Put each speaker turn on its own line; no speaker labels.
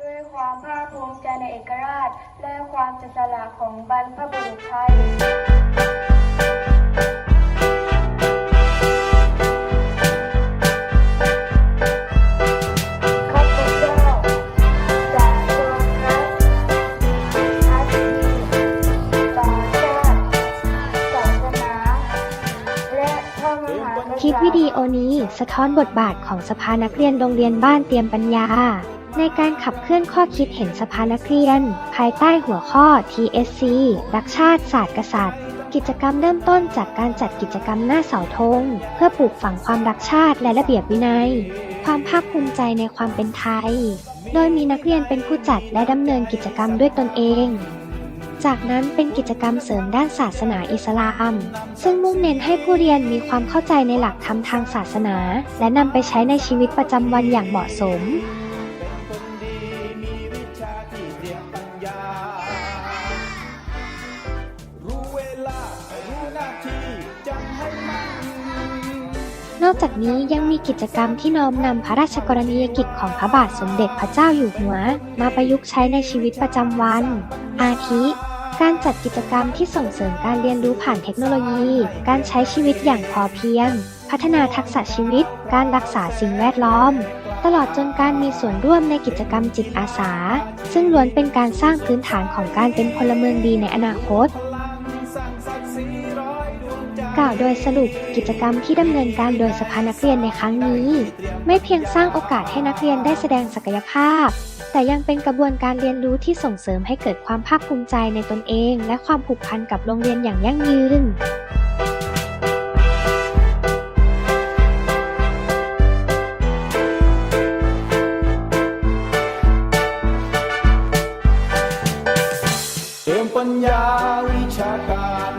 ด้วยความภาคภูมิใจในเอกราช และความเสียสละของบรรพบุรุษไทยข้าพเจ้าจะจงรักภักดีต่อชาติศาสนาและพระมหากษัตริย์
คลิปวิดีโอนี้สะท้อนบทบาทของสภานักเรียนโรงเรียนบ้านเตรียมปัญญา ในการขับเคลื่อนข้อคิดเห็นสภานักเรียน ภายใต้หัวข้อ TSC รักชาติศาสตร์กษัตริย์ กิจกรรมเริ่มต้นจากการจัดกิจกรรมหน้าเสาธงเพื่อปลูกฝังความรักชาติและระเบียบวินัย ความภาคภูมิใจในความเป็นไทย โดยมีนักเรียนเป็นผู้จัดและดำเนินกิจกรรมด้วยตนเองจากนั้นเป็นกิจกรรมเสริมด้านศาสนาอิสลาม ซึ่งมุ่งเน้นให้ผู้เรียนมีความเข้าใจในหลักธรรมทางศาสนา และนำไปใช้ในชีวิตประจำวันอย่างเหมาะสม อกจากนี้ยังมีกิจกรรมที่น้อมนำพระราชกรณียกิจของพระบาทสมเด็จพระเจ้าอยู่หัว มาประยุกต์ใช้ในชีวิตประจำวัน อาทิ การจัดกิจกรรมที่ส่งเสริมการเรียนรู้ผ่านเทคโนโลยี การใช้ชีวิตอย่างพอเพียง พัฒนาทักษะชีวิต การรักษาสิ่งแวดล้อม ตลอดจนการมีส่วนร่วมในกิจกรรมจิตอาสา ซึ่งล้วนเป็นการสร้างพื้นฐานของการเป็นพลเมืองดีในอนาคต กล่าวโดยสรุปกิจกรรมที่ดำเนินการโดยสภานักเรียนในครั้งนี้ ไม่เพียงสร้างโอกาสให้นักเรียนได้แสดงศักยภาพ แต่ยังเป็นกระบวนการเรียนรู้ที่ส่งเสริมให้เกิดความภาคภูมิใจในตนเอง และความผูกพันกับโรงเรียนอย่างยั่งยืน
เติมปัญญาวิชาการ